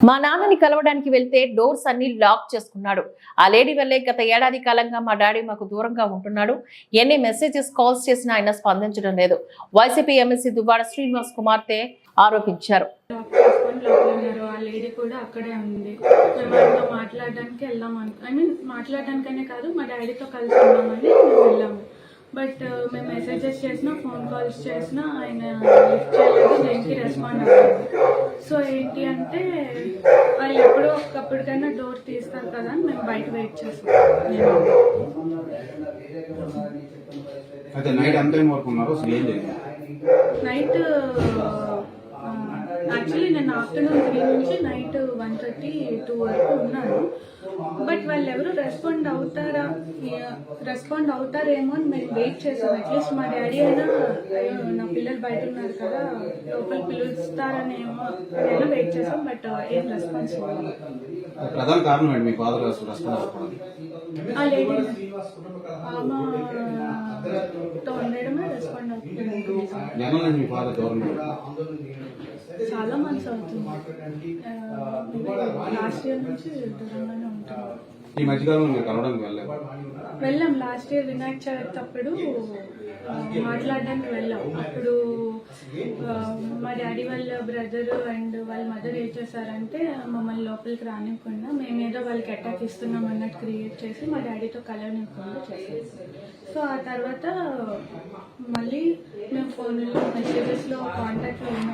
మా నాన్నని కలవడానికి వెళ్తే డోర్స్ అన్ని లాక్ చేసుకున్నాడు ఆ లేడీ వల్లే గత ఏడాది కాలంగా మా డాడీ మాకు దూరంగా ఉంటున్నాడు ఎన్ని మెసేజెస్ కాల్స్ చేసినా ఆయన స్పందించడం లేదు వైసీపీ ఎమ్మెల్సీ దువ్వాడ శ్రీనివాస్ కుమార్తె ఆరోపించారు ఆ లేడీ కూడా అక్కడే ఉంది మాట్లాడడానికి ఐ మీన్ మాట్లాడడానికనే కాదు మా డాడీతో కలిసి ఉన్నామని వెళ్ళాము బట్ మేము మెసేజెస్ చేసినా ఫోన్ కాల్స్ చేసినా ఆయన లిఫ్ట్ చేయలేదు దేనికి రెస్పాండ్ అవ్వలేదు సో ఏంటి అంటే వాళ్ళు ఎప్పుడో ఒకప్పటికైనా డోర్ తీస్తారు కదా అని మేము బయట వెయిట్ చేస్తాం. నైట్ ఎంత టైం వరకు ఉన్నారు? అసలు ఏం జరిగింది నైట్ యాక్చువల్లీ నేను ఆఫ్టర్నూన్ త్రీ నుంచి నైట్ టూ వరకు ఉన్నాను బట్ వాళ్ళు ఎవరు రెస్పాండ్ అవుతారా రెస్పాండ్ అవుతారేమో అని మేము వెయిట్ చేసాం. అట్లీస్ట్ మా డాడీ అయినా "అయ్యో, నా పిల్లలు బయట ఉన్నారు కదా లోపల పిలుస్తారనేమో అయినా వెయిట్ చేసాం బట్ ఏం రెస్పాన్స్ ప్రధాన కారణం ఏంటి? మీ ఫాదర్ రెస్పాండ్ అవ్వకపోవడానికి? ఆ లేడీ మీ ఉన్నారు. చాలా మంత్స్ అవుతుంది. లాస్ట్ ఇయర్ నుంచి దూరంగానే ఉంటున్నాం ఈ మధ్యకాలంలో మీరు కలవడానికి వెళ్ళలేదు. వెళ్ళాం లాస్ట్ ఇయర్ వినాయక చవితి అప్పుడు మాట్లాడడానికి వెళ్ళాం. అప్పుడు మా డాడీ వాళ్ళ బ్రదర్ అండ్ వాళ్ళ మదర్ ఏం చేశారంటే మమ్మల్ని లోపలికి రానివ్వకుండా మేమేదో వాళ్ళకి అటాక్ ఇస్తున్నాం అన్నట్టు క్రియేట్ చేసి మా డాడీతో కలవనివ్వకుండా చేశారు. సో ఆ తర్వాత మళ్ళీ మేము ఫోన్లో మెసేజెస్లో కాంటాక్ట్లో ఉన్నాం